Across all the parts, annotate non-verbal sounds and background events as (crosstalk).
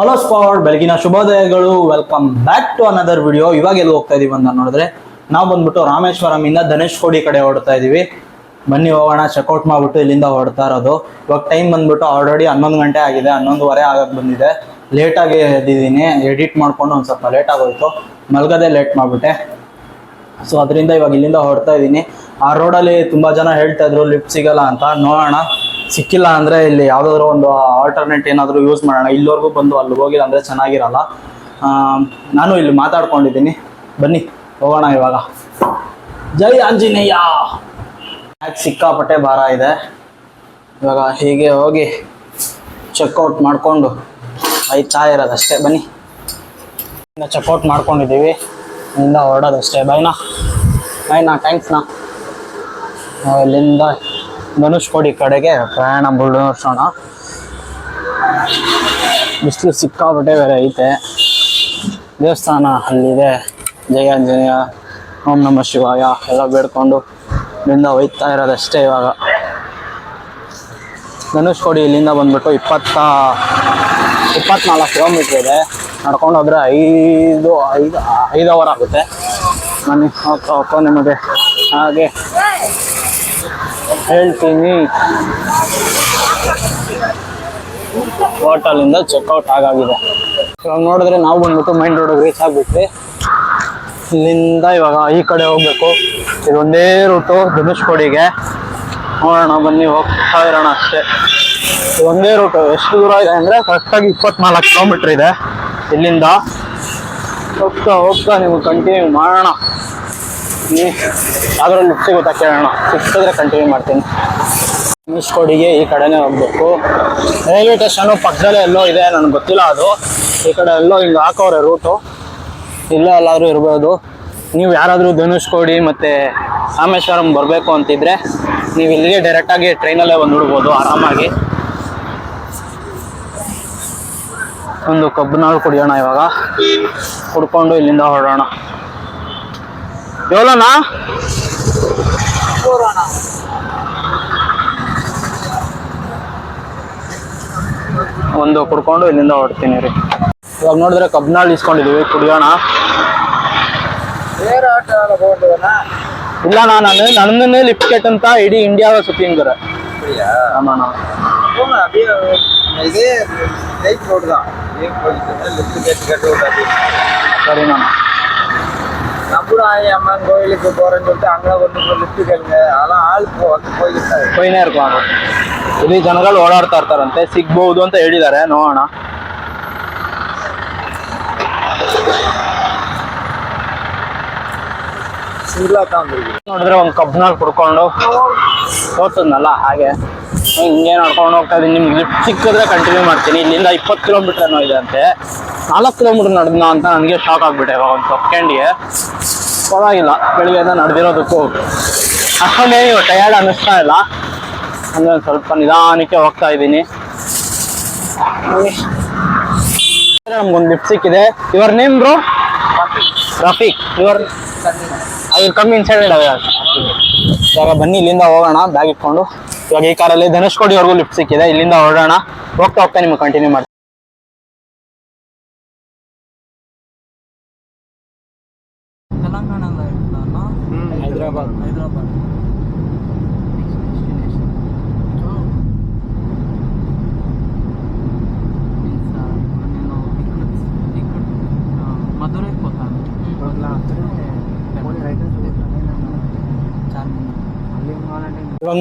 Hello spot ಬೆಳಗಿನ ಶುಭೋದಯಗಳು. Welcome back to another video ಇವಾಗ ಎಲ್ಲಿ ಹೋಗ್ತಾ ಇದೀವಿ ಅಂತ ನೋಡಿದ್ರೆ, ನಾವು ಬಂದ್ಬಿಟ್ಟು ರಾಮೇಶ್ವರಂ ಇಂದ ಧನುಷ್ಕೋಡಿ ಕಡೆ ಹೊಡ್ತಾ ಇದೀವಿ. ಬನ್ನಿ ಹೋಗೋಣ ಚೆಕ್ಔಟ್ ಮಾಡ್ಬಿಟ್ಟು ಇಲ್ಲಿಂದ ಹೊಡ್ತಾ ಇರೋದು. ಇವಾಗ ಟೈಮ್ ಬಂದ್ಬಿಟ್ಟು ಆಲ್ರೆಡಿ ಹನ್ನೊಂದು ಗಂಟೆ ಆಗಿದೆ, ಹನ್ನೊಂದುವರೆ ಆಗಕ್ಕೆ ಬಂದಿದೆ. ಲೇಟಾಗಿ ಎದ್ದಿದ್ದೀನಿ. ಎಡಿಟ್ ಮಾಡ್ಕೊಂಡು ಒಂದು ಸ್ವಲ್ಪ ಲೇಟ್ ಆಗೋಯ್ತು. ಮಲ್ಗದೆ ಲೇಟ್ ಮಾಡಿಬಿಟ್ಟೆ. ಸೊ ಅದರಿಂದ ಇವಾಗ ಇಲ್ಲಿಂದ ಹೊಡ್ತಾ ಇದ್ದೀನಿ ಆ ರೋಡಲ್ಲಿ ತುಂಬಾ ಜನ ಹೇಳ್ತಾ ಇದ್ರು ಲಿಫ್ಟ್ ಸಿಗಲ್ಲ ಅಂತ. ನೋಡೋಣ. ಸಿಕ್ಕಿಲ್ಲ ಅಂದ್ರೆ ಇಲ್ಲಿ ಯಾವ್ದಾದ್ರು ಒಂದು ಆಲ್ಟರ್ನೇಟ್ ಏನಾದರೂ ಯೂಸ್ ಮಾಡೋಣ. ಇಲ್ಲಿವರೆಗೂ ಬಂದು ಅಲ್ಲಿ ಹೋಗಿಲ್ಲ ಅಂದ್ರೆ ಚೆನ್ನಾಗಿರಲ್ಲ. ನಾನು ಇಲ್ಲಿ ಮಾತಾಡ್ಕೊಂಡಿದ್ದೀನಿ. ಬನ್ನಿ, ಹೋಗೋಣ ಇವಾಗ. ಜೈ ಆಂಜನೇಯ. ಯಾಕೆ ಸಿಕ್ಕಾಪಟ್ಟೆ ಭಾರ ಇದೆ. ಇವಾಗ ಹೀಗೆ ಹೋಗಿ ಚೆಕ್ಔಟ್ ಮಾಡಿಕೊಂಡು ಆಯ್ತಾ ಇರೋದಷ್ಟೇ. ಬನ್ನಿ. ಚೆಕ್ಔಟ್ ಮಾಡ್ಕೊಂಡಿದ್ದೀವಿ. ಇಲ್ಲಿಂದ ಹೊರಡೋದಷ್ಟೇ. ಬೈನಾ ಬೈನಾ ಥ್ಯಾಂಕ್ಸ್ನಾ ಇಲ್ಲಿಂದ ಧನುಷ್ಕೋಡಿ ಕಡೆಗೆ ಪ್ರಯಾಣ ಮುಗಿಸೋಣ ಬಿಸಿಲು ಸಿಕ್ಕಾಪಟ್ಟೆ ಬೇರೆ ಐತೆ. ದೇವಸ್ಥಾನ ಅಲ್ಲಿದೆ. ಜಯ ಆಂಜನೇಯ, ಓಂ ನಮ ಶಿವಾಯ, ಎಲ್ಲ ಬೇಡ್ಕೊಂಡು ಇಲ್ಲಿಂದ ಒಯ್ತಾ ಇರೋದಷ್ಟೇ ಇವಾಗ. ಧನುಷ್ಕೋಡಿ ಇಲ್ಲಿಂದ ಬಂದ್ಬಿಟ್ಟು ಇಪ್ಪತ್ತ, ಇಪ್ಪತ್ನಾಲ್ಕು ಕಿಲೋಮೀಟ್ರ್ ಇದೆ. ನಡ್ಕೊಂಡು ಹೋದ್ರೆ ಐದು ಐದು ಐದು ಅವರ್ ಆಗುತ್ತೆ ನಾನು ಹೋಗ್ತಾ ನಿಮಗೆ ಹಾಗೆ ಹೇಳ್ತೀನಿ. ಹೋಟೆಲಿಂದ ಚೆಕ್ಔಟ್ ಆಗಾಗಿದೆ. ಇವಾಗ ನೋಡಿದ್ರೆ ನಾವು ಬಂದ್ಬಿಟ್ಟು ಮೈನ್ ರೋಡಿಗೆ ರೀಚ್ ಆಗ್ಬಿಟ್ಟು ಇಲ್ಲಿಂದ ಇವಾಗ ಈ ಕಡೆ ಹೋಗ್ಬೇಕು. ಇದೊಂದೇ ರೂಟು ಧನುಷ್ಕೋಡಿಗೆ. ನೋಡೋಣ, ಬನ್ನಿ, ಹೋಗ್ತಾ ಇರೋಣ ಅಷ್ಟೇ. ಒಂದೇ ರೂಟು ಎಷ್ಟು ದೂರ ಇದೆ ಅಂದರೆ ಕರೆಕ್ಟಾಗಿ ಇಪ್ಪತ್ನಾಲ್ಕು ಕಿಲೋಮೀಟ್ರ್ ಇದೆ ಇಲ್ಲಿಂದ. ಹೋಗ್ತಾ ಹೋಗ್ತಾ ನೀವು ಕಂಟಿನ್ಯೂ ಮಾಡೋಣ. ಯಾವ್ದ್ರಲ್ಲಿ ಗೊತ್ತಾ ಕೇಳೋಣ. ಸಿಕ್ಕಿದ್ರೆ ಕಂಟಿನ್ಯೂ ಮಾಡ್ತೀನಿ. ಮುಗಿಸ್ಕೊಡಿಗೆ ಈ ಕಡೆನೇ ಹೋಗ್ಬೇಕು. ರೈಲ್ವೆ ಸ್ಟೇಷನು ಪಕ್ಕದಲ್ಲೇ ಎಲ್ಲೋ ಇದೆ, ನನಗೆ ಗೊತ್ತಿಲ್ಲ ಅದು. ಈ ಕಡೆ ಎಲ್ಲೋ ಹಿಂಗೆ ಹಾಕೋರೆ ರೂಟು ಇಲ್ಲ ಎಲ್ಲಾದರೂ ಇರ್ಬೋದು. ನೀವು ಯಾರಾದರೂ ಧನುಷ್ಕೋಡಿ ಮತ್ತು ರಾಮೇಶ್ವರಂ ಬರಬೇಕು ಅಂತಿದ್ರೆ ನೀವು ಇಲ್ಲಿಗೆ ಡೈರೆಕ್ಟಾಗಿ ಟ್ರೈನಲ್ಲೇ ಬಂದ್ಬಿಡ್ಬೋದು ಆರಾಮಾಗಿ. ಒಂದು ಕಬ್ಬಿನಾಳು ಕುಡಿಯೋಣ ಇವಾಗ. ಕುಡ್ಕೊಂಡು ಇಲ್ಲಿಂದ ಹೊರಡೋಣ. ಎವಲೋನಾ ಒಂದು ಕುಡ್ಕೊಂಡು ಇಲ್ಲಿಂದ ಹೊರಡ್ತೀನಿ ರೀ ಇವಾಗ ನೋಡಿದ್ರೆ ಕಬ್ನಾಳ್ ಇಸ್ಕೊಂಡಿದೀವಿ ಕುಡಿಯೋಣ ಇಲ್ಲ ನಾ ನಾನು ನನ್ನನ್ನೇ ಲಿಫ್ಟ್ ಕೆಟ್ ಅಂತ ಇಡೀ ಇಂಡಿಯಾದ ಸುತ್ತಿಂಗ್ರೆ ஆமாண்ணா போங்க நம்மளும் ஆயி அம்மன் கோயிலுக்கு போறேன்னு சொல்லிட்டு அங்கே வந்து லிஃப்ட் கேளுங்க அதெல்லாம் ஆள் போ வந்து போய்கிட்டு ಹೋಯ್ನೇ ಇರ್ಕೊಂಡು ಇಲ್ಲಿ ಜನಗಳು ಓಡಾಡ್ತಾ ಇರ್ತಾರಂತೆ ಸಿಗ್ಬಹುದು ಅಂತ ಹೇಳಿದ್ದಾರೆ ನೋಡೋಣ சிங்கிளா தான் வந்துருக்கு ನೋಡಿದ್ರೆ ಒಂದು ಕಬ್ನಾಳ್ ಕುಡ್ಕೊಂಡು ತೋರ್ಸದ್ನಲ್ಲ ಹಾಗೆ ಹಿಂಗೆ ನಡ್ಕೊಂಡು ಹೋಗ್ತಾ ಇದೀನಿ ನಿಮ್ಗೆ ಲಿಫ್ಟ್ ಸಿಕ್ಕಿದ್ರೆ ಕಂಟಿನ್ಯೂ ಮಾಡ್ತೀನಿ ಇಲ್ಲಿಂದ ಇಪ್ಪತ್ತು ಕಿಲೋಮೀಟರ್ ಏನೋ ಇದೆ ಅಂತೆ ನಾಲ್ಕು ಕಿಲೋಮೀಟರ್ ನಡೆದ ಅಂತ ನನಗೆ ಶಾಕ್ ಆಗಿಬಿಟ್ಟೆ ಇವಾಗ ಒಂದು ಸೆಕೆಂಡ್ಗೆ ಪರವಾಗಿಲ್ಲ, ಬೆಳಿಗ್ಗೆಯಿಂದ ನಡೆದಿರೋದಕ್ಕೂ ಅಷ್ಟೊಂದೇನು ಟಯರ್ಡ್ ಅನ್ನಿಸ್ತಾ ಇಲ್ಲ. ಅಂದ್ರೆ ಒಂದು ಸ್ವಲ್ಪ ನಿಧಾನಕ್ಕೆ ಹೋಗ್ತಾ ಇದ್ದೀನಿ. ನಮ್ಗೊಂದು ಲಿಫ್ಟ್ ಸಿಕ್ಕಿದೆ your name bro Rafiq. Your ಅದು ಕಮ್ಮಿ ಇನ್ಸೈಡ್ ಇವಾಗ ಬನ್ನಿ, ಇಲ್ಲಿಂದ ಹೋಗೋಣ ಬ್ಯಾಗ್ ಇಟ್ಕೊಂಡು. ಇವಾಗ ಈ ಕಾರಲ್ಲಿ ಧನುಷ್ಕೋಡಿವರೆಗೂ ಲಿಫ್ಟ್ ಸಿಕ್ಕಿದೆ ಇಲ್ಲಿಂದ ಹೊರಡೋಣ. ಹೋಗ್ತಾ ಹೋಗ್ತಾ ನಿಮ್ಗೆ ಕಂಟಿನ್ಯೂ ಮಾಡ್ತೀನಿ.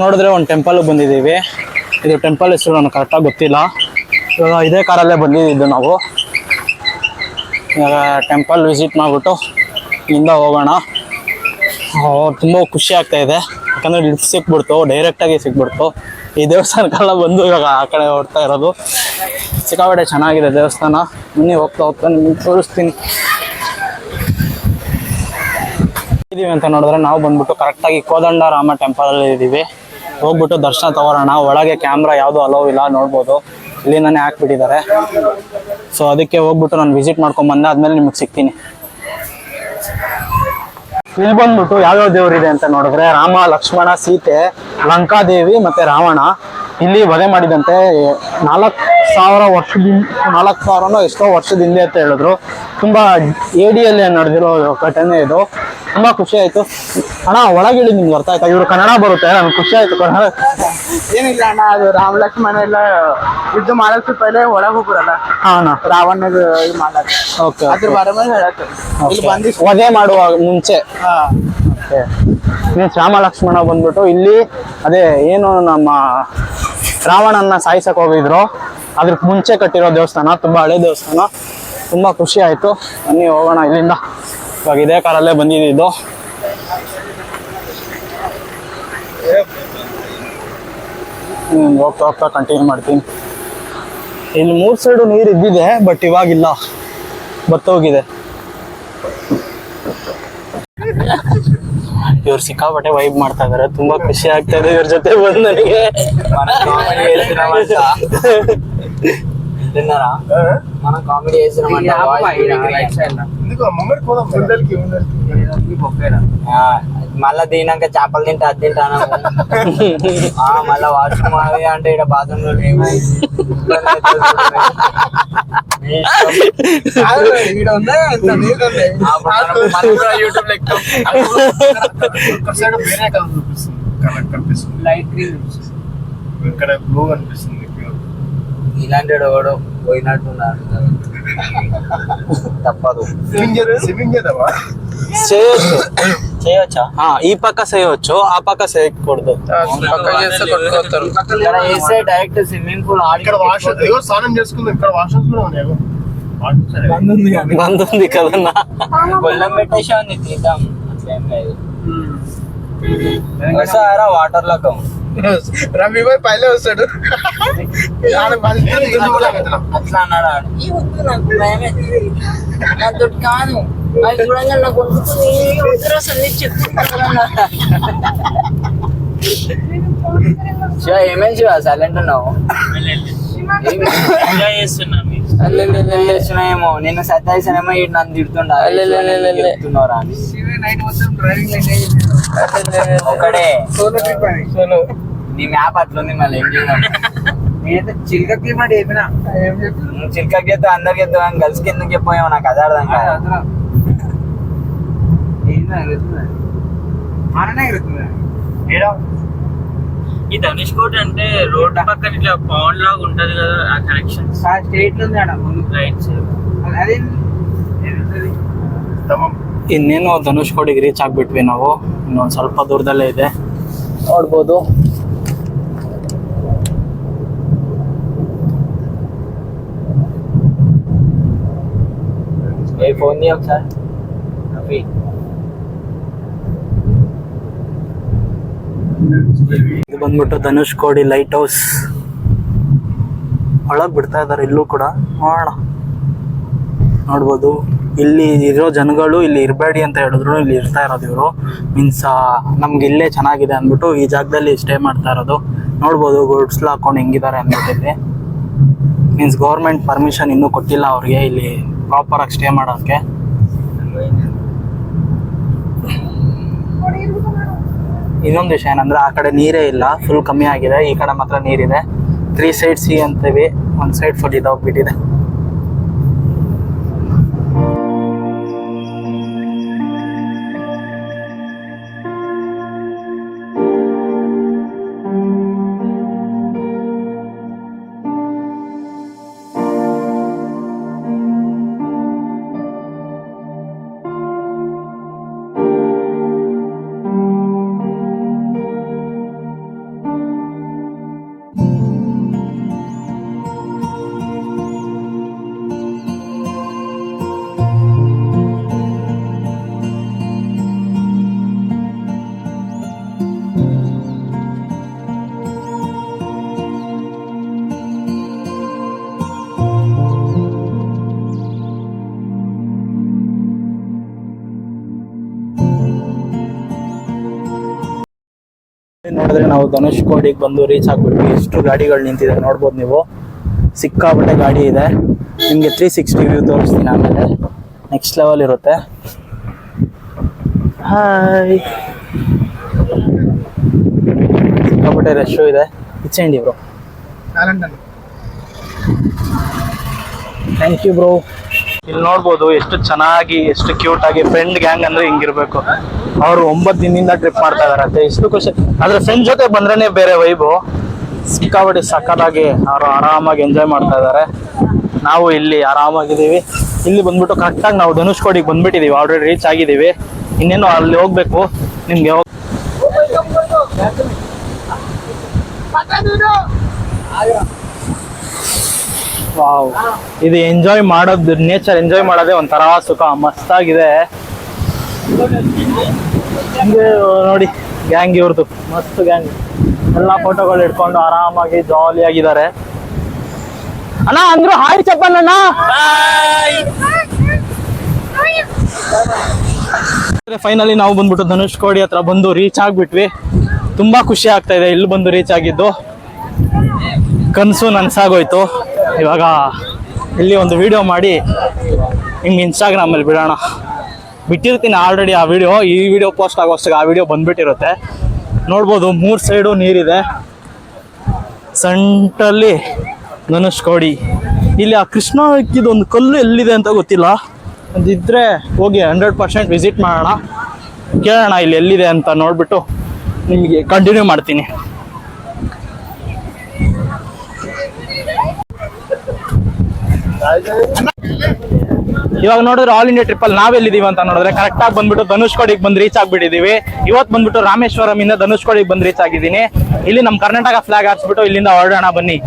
ನೋಡಿದ್ರೆ ಒಂದು ಟೆಂಪಲ್ ಬಂದಿದ್ದೀವಿ. ಇದು ಟೆಂಪಲ್ ಹೆಸರು ನನಗೆ ಕರೆಕ್ಟಾಗಿ ಗೊತ್ತಿಲ್ಲ. ಇವಾಗ ಇದೇ ಕಾರಲ್ಲೇ ಬಂದಿದ್ದು ನಾವು. ಇವಾಗ ಟೆಂಪಲ್ ವಿಸಿಟ್ ಮಾಡಿಬಿಟ್ಟು ಇಲ್ಲಿಂದ ಹೋಗೋಣ. ತುಂಬ ಖುಷಿ ಆಗ್ತಾ ಇದೆ. ಯಾಕಂದ್ರೆ ಲಿಫ್ಟ್ ಸಿಕ್ಬಿಡ್ತು ಡೈರೆಕ್ಟಾಗಿ ಸಿಕ್ಬಿಡ್ತು. ಈ ದೇವಸ್ಥಾನಕ್ಕೆಲ್ಲ ಬಂದು ಇವಾಗ ಆ ಕಡೆ ಹೊಡ್ತಾ ಇರೋದು. ಸಿಕ್ಕಾಪಟ್ಟೆ ಚೆನ್ನಾಗಿದೆ ದೇವಸ್ಥಾನ. ಬನ್ನಿ, ಹೋಗ್ತಾ ಹೋಗ್ತಾ ನಿಮ್ಗೆ ತೋರಿಸ್ತೀನಿ. ಇದೀವಿ ಅಂತ ನೋಡಿದ್ರೆ ನಾವು ಬಂದ್ಬಿಟ್ಟು ಕರೆಕ್ಟಾಗಿ ಕೋದಂಡ ರಾಮ ಟೆಂಪಲ್ ಅಲ್ಲಿ ಇದೀವಿ. ಹೋಗ್ಬಿಟ್ಟು ದರ್ಶನ ತಗೋರೋಣ ಒಳಗೆ ಕ್ಯಾಮ್ರಾ ಯಾವುದು ಅಲೋ ಇಲ್ಲ ನೋಡ್ಬೋದು. ಇಲ್ಲಿಂದಾನೆ ಹಾಕ್ಬಿಟ್ಟಿದ್ದಾರೆ. ಸೊ ಅದಕ್ಕೆ ಹೋಗ್ಬಿಟ್ಟು ನಾನು ವಿಸಿಟ್ ಮಾಡ್ಕೊಂಡ್ ಬಂದೆ. ಆದ್ಮೇಲೆ ನಿಮಗೆ ಸಿಗ್ತೀನಿ. ಇಲ್ಲಿ ಬಂದ್ಬಿಟ್ಟು ಯಾವ್ಯಾವ ದೇವರಿದೆ ಅಂತ ನೋಡಿದ್ರೆ ರಾಮ, ಲಕ್ಷ್ಮಣ, ಸೀತೆ, ಲಂಕಾದೇವಿ ಮತ್ತೆ ರಾವಣ. ಇಲ್ಲಿ ವಧೆ ಮಾಡಿದಂತೆ ನಾಲ್ಕು ಸಾವಿರ ವರ್ಷದಿಂದ ನಾಲ್ಕು ಸಾವಿರನೋ ಎಷ್ಟೋ ವರ್ಷದ ಹಿಂದೆ ಅಂತ ಹೇಳಿದ್ರು. ತುಂಬಾ ಏಡಿಯಲ್ಲಿ ನಡೆದಿರೋ ಘಟನೆ ಇದು. ತುಂಬಾ ಖುಷಿ ಆಯ್ತು. ಅಣ್ಣ ಒಳಗಿಳಿ ನಿಮ್ಗೆ ಅರ್ಥ ಆಯ್ತಾ? ಇವ್ರು ಕನ್ನಡ ಬರುತ್ತೆ ನಮ್ಗೆ ಖುಷಿ ಆಯ್ತು ಕನ್ನಡ ಏನಿಲ್ಲ ಅಣ್ಣ ಅದು ರಾಮ ಲಕ್ಷ್ಮಣ ಎಲ್ಲ ಯುದ್ಧ ಮಾಡಕ್ಕೆ ಪೈಲೆ ಒಳಗೆ ಹೋಗ್ಬಿಡಲ್ಲ. ಹಾ ಅಣ್ಣ. ರಾವಣಗ ಇದು ಮಾಡಕ್ ಓಕೆ ಅದ್ರ ಬಾರ ಮೇಲೆ ಹೇಳಕ್ ಇಲ್ಲಿ ಬಂದಿ ವಧೆ ಮಾಡುವ ಮುಂಚೆ. ಹಾ. ಮೀನ್ಸ್ ರಾಮ ಲಕ್ಷ್ಮಣ ಬಂದ್ಬಿಟ್ಟು ಇಲ್ಲಿ ಅದೇ ಏನು ನಮ್ಮ ರಾವಣನ್ನ ಸಾಯಿಸಕ್ ಹೋಗಿದ್ರು. ಅದ್ರ ಮುಂಚೆ ಕಟ್ಟಿರೋ ದೇವಸ್ಥಾನ ತುಂಬಾ ಹಳೆ ದೇವಸ್ಥಾನ. ತುಂಬಾ ಖುಷಿ ಆಯ್ತು. ಬನ್ನಿ ಹೋಗೋಣ ಇಲ್ಲಿಂದ. ಇವಾಗ ಇದೇ ಕಾರಲ್ಲೇ ಬಂದಿದ್ದು. ಹ್ಮ್ ಹೋಗ್ತಾ ಹೋಗ್ತಾ ಕಂಟಿನ್ಯೂ ಮಾಡ್ತೀನಿ. ಇಲ್ಲಿ ಮೂರ್ ಸೈಡು ನೀರು ಇದ್ದಿದೆ ಬಟ್ ಇವಾಗಿಲ್ಲ. ಬತ್ತೋಗಿದೆ ಇವ್ರು ಸಿಕ್ಕಾಪಟ್ಟೆ ವೈಬ್ ಮಾಡ್ತಾ ಇದಾರೆ. ತುಂಬಾ ಖುಷಿ ಆಗ್ತಾ ಇದೆ ಇವ್ರ ಜೊತೆ ಬಂದು ನನಗೆ. (laughs) మన కామెడీ చేసిన మళ్ళా తినాక చేపలు తింటా అది తింటాను (laughs) ఆ, మళ్ళా వాష్రూమ్ అవి అంటే ఇక్కడ బాత్రూమ్లో లేవు యూట్యూబ్ లైట్ ఇక్కడ బ్లూ అనిపిస్తుంది ఇలాంటి వాడు పోయినట్టున్నాడు తప్పదు. చేయొచ్చు. చేయొచ్చా? ఆ, ఈ పక్క చేయొచ్చు ఆ పక్క చేయకూడదు. ఇక్కడ వేస్తే డైరెక్ట్ స్విమ్మింగ్ పూల్ ఇక్కడ వాష్ ఏదో స్నానం చేసుకుందాం ఇక్కడ వాష్రూమ్స్ కూడా ఉన్నాయి? బంద్ ఉంది కదన్నా. గొల్లం పెట్టేసి ఉంది తీద్దాం అట్లేం లేదు. వస్తారా? వాటర్లో రవి భాయ్ పైలే వస్తాడు. అట్లా అన్నాడు. ఈ వద్దు నాకు భయమే. నాతో కాదు. అది చూడంగా నాకు వణుకుతుంది. వద్దురా చెప్తున్నా ఏమేం శివ సైలెంట్ ఉన్నావు? చేస్తున్నాయేమో. నిన్ను సత్తాయిస్తానేమో ఇటు నన్ను తిడుతుండా? తిడుతున్నారా అని. ఒకడే నీ మ్యాప్ అట్లుంది మళ్ళీ ఏం చేద్దాం చిల్కకి మాట చెప్పిన చిల్కకి చెప్తా అందరికి చెప్తా కానీ గర్ల్స్ కి ఎందుకు చెప్పామో నాకు అదే అర్థం కాదు ఈ ధనుష్ కోట్ అంటే రోడ్ పక్కన ఇట్లా పౌండ్ లాగా ఉంటది కదా ఆ కనెక్షన్ స్ట్రేట్ ఉంది ఆడ ముందు రైట్ సైడ్ అదే ಇನ್ನೇನು ಧನುಷ್ ಕೋಡಿಗೆ ರೀಚ್ ಆಗ್ಬಿಟ್ವಿ ನಾವು ಇನ್ನೊಂದು ಸ್ವಲ್ಪ ದೂರದಲ್ಲೇ ಇದೆ ನೋಡ್ಬೋದು phone niyo, sir. ಇದು ಬಂದ್ಬಿಟ್ಟು ಧನುಷ್ ಕೋಡಿ ಲೈಟ್ ಹೌಸ್. ಒಳಗೆ ಬಿಡ್ತಾ ಇದ್ದಾರೆ ಇಲ್ಲೂ ಕೂಡ. ನೋಡೋಣ. ನೋಡ್ಬೋದು. ಇಲ್ಲಿ ಇರೋ ಜನಗಳು ಇಲ್ಲಿ ಇರಬೇಡಿ ಅಂತ ಹೇಳಿದ್ರು ಇಲ್ಲಿ ಇರ್ತಾ ಇರೋದು ಇವರು. ಮೀನ್ಸ್ ನಮ್ಗೆ ಇಲ್ಲೇ ಚೆನ್ನಾಗಿದೆ ಅಂದ್ಬಿಟ್ಟು ಈ ಜಾಗದಲ್ಲಿ ಸ್ಟೇ ಮಾಡ್ತಾ ಇರೋದು. ನೋಡ್ಬೋದು ಗುಡ್ಸ್ ಹಾಕೊಂಡು ಹೆಂಗಿದ್ದಾರೆ ಅಂದ್ಬಿಟ್ಟು ಇಲ್ಲಿ. ಮೀನ್ಸ್ ಗೌರ್ಮೆಂಟ್ ಪರ್ಮಿಷನ್ ಇನ್ನೂ ಕೊಟ್ಟಿಲ್ಲ ಅವ್ರಿಗೆ ಇಲ್ಲಿ. ಪ್ರಾಪರ್ ಆಗಿ ಸ್ಟೇ ಮಾಡೋಕ್ಕೆ ಇನ್ನೊಂದು ವಿಷಯ ಏನಂದ್ರೆ, ಆ ಕಡೆ ನೀರೇ ಇಲ್ಲ ಫುಲ್ ಕಮ್ಮಿ ಆಗಿದೆ. ಈ ಕಡೆ ಮಾತ್ರ ನೀರಿದೆ. ತ್ರೀ ಸೈಡ್ ಸಿ ಅಂತೀವಿ ಒಂದು ಸೈಡ್ ಫುಲ್ ಇದಾಗ್ಬಿಟ್ಟಿದೆ ನಾವು ಧನುಷ್ ಕೋಡಿಗೆ ಬಂದು ರೀಚ್ ಆಗ್ಬಿಟ್ವಿ ಎಷ್ಟು ಗಾಡಿಗಳು ನಿಂತಿದೆ ನೋಡ್ಬೋದು ನೀವು. ಸಿಕ್ಕಾಪಟ್ಟೆ ಗಾಡಿ ಇದೆ. ನಿಮಗೆ ತ್ರೀ ಸಿಕ್ಸ್ಟಿ ವ್ಯೂ ತೋರಿಸ್ತೀನಿ ಆಮೇಲೆ. ನೆಕ್ಸ್ಟ್ ಲೆವೆಲ್ ಇರುತ್ತೆ. ಹಾಯ್ ಸಿಕ್ಕಾಪಟ್ಟೆ ರಶ್ಶು ಇದೆ. ಇಚ್ಚೇಂಡಿ ಬ್ರೋ ಥ್ಯಾಂಕ್ ಯು ಬ್ರೋ ಇಲ್ಲಿ ನೋಡ್ಬೋದು ಎಷ್ಟು ಚೆನ್ನಾಗಿ, ಎಷ್ಟು ಕ್ಯೂಟ್ ಆಗಿ ಫ್ರೆಂಡ್ ಗ್ಯಾಂಗ್ ಅಂದ್ರೆ ಹಿಂಗಿರ್ಬೇಕು. ಅವರು ಒಂಬತ್ತು ದಿನದಿಂದ ಟ್ರಿಪ್ ಮಾಡ್ತಾ ಇದಾರಂತೆ ಇಷ್ಟು ಖುಷಿ. ಆದ್ರೆ ಫ್ರೆಂಡ್ ಜೊತೆ ಬಂದ್ರೆ ಬೇರೆ ವೈಬು ಸಿಕ್ಕಾಪಟ್ಟೆ ಸಕ್ಕತ್ತಾಗಿ ಅವರು ಆರಾಮಾಗಿ ಎಂಜಾಯ್ ಮಾಡ್ತಾ ಇದ್ದಾರೆ ನಾವು ಇಲ್ಲಿ ಆರಾಮಾಗಿದ್ದೀವಿ. ಇಲ್ಲಿ ಬಂದ್ಬಿಟ್ಟು ಕರೆಕ್ಟಾಗಿ ನಾವು ಧನುಷ್ಕೋಡಿಗೆ ಬಂದ್ಬಿಟ್ಟಿದೀವಿ. ಆಲ್ರೆಡಿ ರೀಚ್ ಆಗಿದ್ದೀವಿ. ಇನ್ನೇನು ಅಲ್ಲಿ ಹೋಗ್ಬೇಕು? ನಿಮ್ಗೆ ವಾವ್. ಇದು ಎಂಜಾಯ್ ಮಾಡೋದು ನೇಚರ್ ಎಂಜಾಯ್ ಮಾಡೋದೇ ಒಂಥರ ಸುಖ. ಮಸ್ತಾಗಿದೆ. ಹಿಂಗೆ ನೋಡಿ ಗ್ಯಾಂಗ್ ಇವ್ರದ್ದು ಮಸ್ತ್ ಗ್ಯಾಂಗ್ ಎಲ್ಲ ಫೋಟೋಗಳು ಇಟ್ಕೊಂಡು ಆರಾಮಾಗಿ ಜಾಲಿಯಾಗಿದ್ದಾರೆ ಅಣ್ಣ, ಅಂದ್ರು ಹಾಯ್ ಚಪ್ಪನ್ ಫೈನಲಿ ನಾವು ಬಂದ್ಬಿಟ್ಟು ಧನುಷ್ ಕೋಡಿ ಹತ್ರ ಬಂದು ರೀಚ್ ಆಗ್ಬಿಟ್ವಿ. ತುಂಬಾ ಖುಷಿ ಆಗ್ತಾ ಇದೆ, ಇಲ್ಲಿ ಬಂದು ರೀಚ್ ಆಗಿದ್ದು. ಕನಸು ನನ್ಸಾಗೋಯ್ತು. ಇವಾಗ ಇಲ್ಲಿ ಒಂದು ವಿಡಿಯೋ ಮಾಡಿ ನಿಮ್ಗೆ ಇನ್ಸ್ಟಾಗ್ರಾಮಲ್ಲಿ ಬಿಡೋಣ. ಬಿಟ್ಟಿರ್ತೀನಿ ಆಲ್ರೆಡಿ ಆ ವಿಡಿಯೋ ಈ ವಿಡಿಯೋ ಪೋಸ್ಟ್ ಆಗೋಷ್ಟು ಆ ವಿಡಿಯೋ ಬಂದ್ಬಿಟ್ಟಿರುತ್ತೆ. ನೋಡ್ಬೋದು, ಮೂರು ಸೈಡು ನೀರಿದೆ. ಸೆಂಟ್ರಲ್ಲಿ ಧನುಷ್ಕೋಡಿ ಇಲ್ಲಿ ಆ ಕೃಷ್ಣ ಒಂದು ಕಲ್ಲು ಎಲ್ಲಿದೆ ಅಂತ ಗೊತ್ತಿಲ್ಲ. ಅದಿದ್ರೆ ಹೋಗಿ ಹಂಡ್ರೆಡ್ ಪರ್ಸೆಂಟ್ ವಿಸಿಟ್ ಮಾಡೋಣ. ಕೇಳೋಣ ಇಲ್ಲಿ ಎಲ್ಲಿದೆ ಅಂತ ನೋಡ್ಬಿಟ್ಟು ನಿಮಗೆ ಕಂಟಿನ್ಯೂ ಮಾಡ್ತೀನಿ. ಇವಾಗ ನೋಡಿದ್ರೆ ಆಲ್ ಇಂಡಿಯಾ ಟ್ರಿಪ್ ಅಲ್ಲಿ ನಾವೆಲ್ಲಿದೀವಿ ಅಂತ ನೋಡಿದ್ರೆ ಕರೆಕ್ಟ್ ಆಗಿ ಬಂದ್ಬಿಟ್ಟು ಧನುಷ್ಕೋಡಿಗೆ ಬಂದು ರೀಚ್ ಆಗ್ಬಿಟ್ಟಿದೀವಿ ಇವತ್ತು ಬಂದ್ಬಿಟ್ಟು ರಾಮೇಶ್ವರಂ ಇಂದ ಧನುಷ್ಕೋಡಿಗೆ ಬಂದು ರೀಚ್ ಆಗಿದ್ದೀನಿ. ಇಲ್ಲಿ ನಮ್ಮ ಕರ್ನಾಟಕ ಫ್ಲಾಗ್ ಹಾರಿಸ್ಬಿಟ್ಟು ಇಲ್ಲಿಂದ ಹೊರಡೋಣ ಬನ್ನಿ.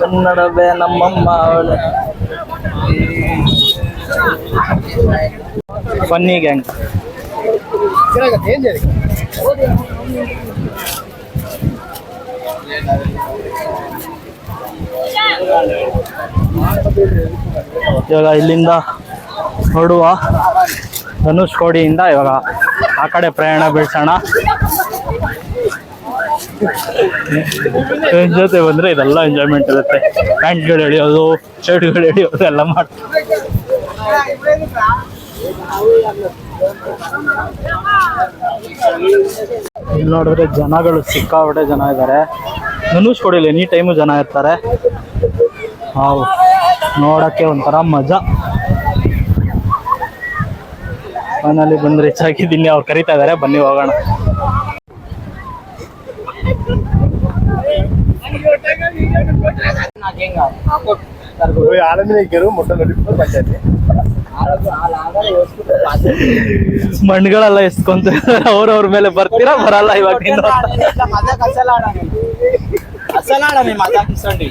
ಕನ್ನಡವೇ ನಮ್ಮಮ್ಮ ಅವಳು. ಬನ್ನಿ ಗ್ಯಾಂಗ್ ಇವಾಗ ಇಲ್ಲಿಂದ ಹೊರಡುವ ಧನುಷ್ಕೋಡಿಯಿಂದ ಇವಾಗ ಆ ಕಡೆ ಪ್ರಯಾಣ ಬೆಳೆಸೋಣ. ಜೊತೆ ಬಂದರೆ ಇದೆಲ್ಲ ಎಂಜಾಯ್ಮೆಂಟ್ ಇರುತ್ತೆ. ಪ್ಯಾಂಟ್ಗಳು ಎಳೆಯೋದು ಶರ್ಟ್ಗಳು ಎಳಿಯೋದು ಎಲ್ಲ ಮಾಡ್ತಾರೆ ಇಲ್ಲಿ ನೋಡಿದ್ರೆ ಜನಗಳು ಸಿಕ್ಕಾಪಟ್ಟೆ ಜನ ಇದ್ದಾರೆ. ಧನುಷ್ಕೋಡಿಲಿ ಎನಿ ಟೈಮು ಜನ ಇರ್ತಾರೆ. ಹಾವು ನೋಡೋಕ್ಕೆ ಒಂಥರ ಮಜಾ. ಮನೇಲಿ ಬಂದ್ರೆ ರೀಚ್ ಆಗಿದ್ದೀನಿ ಅವ್ರು ಕರಿತಾ ಇದ್ದಾರೆ ಬನ್ನಿ ಹೋಗೋಣ. ಮಣ್ಗಳೆಲ್ಲ ಎಸ್ಕೊಂತ ಅವ್ರವ್ರ ಮೇಲೆ ಬರ್ತೀರಾ? ಬರಲ್ಲ ಇವಾಗ అసలు ఆడని అసలు ఆడని మజాక్ ఇస్తండి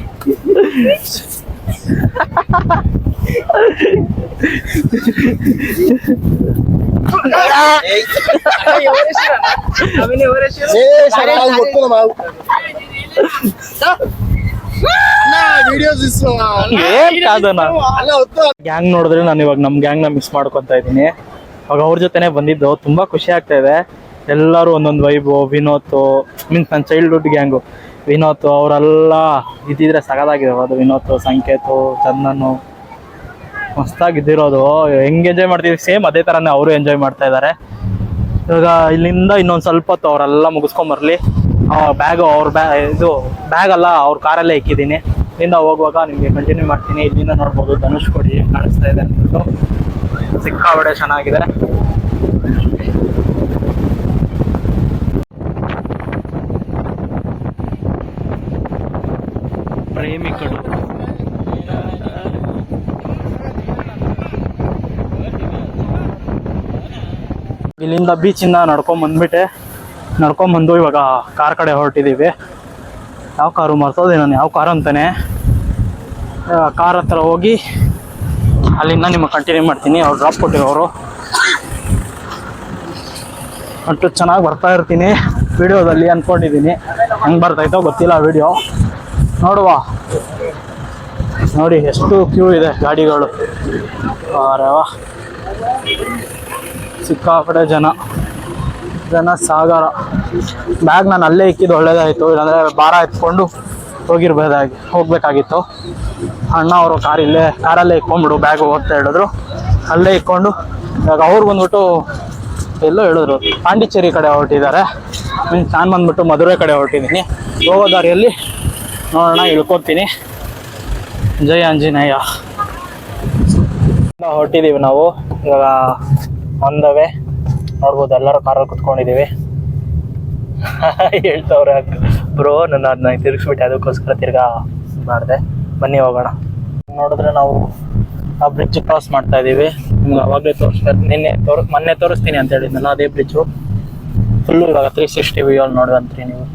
వీడియోస్ ఇస్తున్నా ಏನ್ ಕಾದನ అలా వద్దు ಗ್ಯಾಂಗ್ ನೋಡಿದ್ರೆ ನಾನು ಇವಾಗ ನಮ್ಮ ಗ್ಯಾಂಗ್ನ ಮಿಸ್ ಮಾಡ್ಕೊತಾ ಇದ್ದೀನಿ ಇವಾಗ ಅವ್ರ ಜೊತೆನೆ ಬಂದಿದ್ದು ತುಂಬಾ ಖುಷಿ ಆಗ್ತಾ ಇದೆ ಎಲ್ಲರೂ ಒಂದೊಂದು ವೈಬು ವಿನೋತ್ ಮೀನ್ಸ್ ನನ್ನ ಚೈಲ್ಡ್ಹುಡ್ ಗ್ಯಾಂಗು ವಿನೋತ್ ಅವರೆಲ್ಲ ಇದ್ದಿದ್ರೆ ಸಗದಾಗಿದೆ ಅದು ವಿನೋತ್, ಸಂಕೇತು ಚಂದನ್ನು ಮಸ್ತಾಗಿದ್ದಿರೋದು. ಹೆಂಗೆ ಎಂಜಾಯ್ ಮಾಡ್ತಿದ್ವಿ ಸೇಮ್ ಅದೇ ಥರನೇ ಅವರು ಎಂಜಾಯ್ ಮಾಡ್ತಾ ಇದ್ದಾರೆ ಇವಾಗ ಇಲ್ಲಿಂದ ಇನ್ನೊಂದು ಸ್ವಲ್ಪ ಹೊತ್ತು ಅವರೆಲ್ಲ ಮುಗಿಸ್ಕೊಂಬರ್ಲಿ ಬ್ಯಾಗು ಅವ್ರ ಬ್ಯಾ ಇದು ಬ್ಯಾಗ್ ಅಲ್ಲ, ಅವ್ರ ಕಾರಲ್ಲೇ ಇಕ್ಕಿದ್ದೀನಿ. ಇಲ್ಲಿಂದ ಹೋಗುವಾಗ ನಿಮಗೆ ಕಂಟಿನ್ಯೂ ಮಾಡ್ತೀನಿ. ಇಲ್ಲಿಂದ ನೋಡ್ಬೋದು. ಧನುಷ್ ಕೊಡಿ ಕಾಣಿಸ್ತಾ ಇದೆ ಅಂದ್ಬಿಟ್ಟು ಸಿಕ್ಕಾಬಡೆ ಚೆನ್ನಾಗಿದೆ. ಇಲ್ಲಿಂದ ಬೀಚಿಂದ ನಡ್ಕೊಂಡ್ ಬಂದ್ಬಿಟ್ಟೆ. ನಡ್ಕೊಂಡ್ ಬಂದು ಇವಾಗ ಕಾರ್ ಕಡೆ ಹೊರಟಿದ್ದೀವಿ ಯಾವ ಕಾರು ಮರ್ತೋದೆ ನಾನು ಯಾವ ಕಾರು ಅಂತಾನೆ. ಕಾರ್ ಹತ್ರ ಹೋಗಿ ಅಲ್ಲಿಂದ ನಿಮ್ಮ ಕಂಟಿನ್ಯೂ ಮಾಡ್ತೀನಿ. ಅವ್ರು ಡ್ರಾಪ್ ಕೊಟ್ಟಿರೋರು. ಅಷ್ಟು ಚೆನ್ನಾಗಿ ಬರ್ತಾ ಇರ್ತೀನಿ. ವಿಡಿಯೋದಲ್ಲಿ ಅಂದ್ಕೊಂಡಿದ್ದೀನಿ ಹೆಂಗೆ ಬರ್ತಾಯಿತ್ತೋ ಗೊತ್ತಿಲ್ಲ ವಿಡಿಯೋ ನೋಡುವ. ನೋಡಿ ಎಷ್ಟು ಕ್ಯೂ ಇದೆ ಗಾಡಿಗಳು. ಅರೆ ಸಿಕ್ಕಾಪಟ್ಟೆ ಜನ. ಜನ ಸಾಗರ. ಬ್ಯಾಗ್ ನಾನು ಅಲ್ಲೇ ಇಕ್ಕಿದ್ದು ಒಳ್ಳೇದಾಯಿತು. ಇಲ್ಲಾಂದರೆ ಭಾರ ಎತ್ಕೊಂಡು ಹೋಗಿರ್ಬೋದಾಗಿ ಹೋಗ್ಬೇಕಾಗಿತ್ತು. ಅಣ್ಣ ಅವರು ಕಾರ್ ಇಲ್ಲೇ ಕಾರಲ್ಲೇ ಇಕ್ಕೊಂಡ್ಬಿಡು ಬ್ಯಾಗ್ ಹೋಗ್ತಾ ಹೇಳಿದ್ರು ಅಲ್ಲೇ ಇಕ್ಕೊಂಡು ಇವಾಗ ಅವ್ರು ಬಂದ್ಬಿಟ್ಟು ಎಲ್ಲೋ ಹೇಳಿದ್ರು ಪಾಂಡಿಚೇರಿ ಕಡೆ ಹೊರಟಿದ್ದಾರೆ. ಮೀನ್ಸ್ ನಾನು ಬಂದ್ಬಿಟ್ಟು ಮಧುರೆ ಕಡೆ ಹೊರಟಿದ್ದೀನಿ. ಹೋಗೋ ದಾರಿಯಲ್ಲಿ ನೋಡೋಣ ಇಳ್ಕೊತೀನಿ ಜೈ ಆಂಜನೇಯ. ನಾವು ಹೊರಟಿದ್ದೀವಿ ನಾವು. ಇವಾಗ ಒಂದವೆ ನೋಡ್ಬೋದು ಎಲ್ಲರೂ ಕಾರಲ್ಲಿ ಕುತ್ಕೊಂಡಿದ್ದೀವಿ (laughs) ಹೇಳ್ತವ್ರೆ, ಬ್ರೋ, ನನ್ನ ಅದನ್ನ ತಿರುಗಿಸ್ಬಿಟ್ಟೆ, ಅದಕ್ಕೋಸ್ಕರ ತಿರ್ಗಾ ಮಾಡಿದೆ. ಬನ್ನಿ, ಹೋಗೋಣ. ನೋಡಿದ್ರೆ ನಾವು ಆ ಬ್ರಿಡ್ಜ್ ಕ್ರಾಸ್ ಮಾಡ್ತಾ ಇದ್ದೀವಿ ಅವಾಗಲೇ ತೋರಿಸ್ತಾ ನಿನ್ನೆ ತೋರ್, ಮೊನ್ನೆ ತೋರಿಸ್ತೀನಿ ಅಂತ ಹೇಳಿದ್ನಲ್ಲ, ಅದೇ ಬ್ರಿಡ್ಜು ಫುಲ್ಲು ಇವಾಗ ತ್ರೀ ಸಿಕ್ಸ್ಟಿ ವಿಯಲ್ ನೋಡುವಂತ್ರಿ ನೀವು.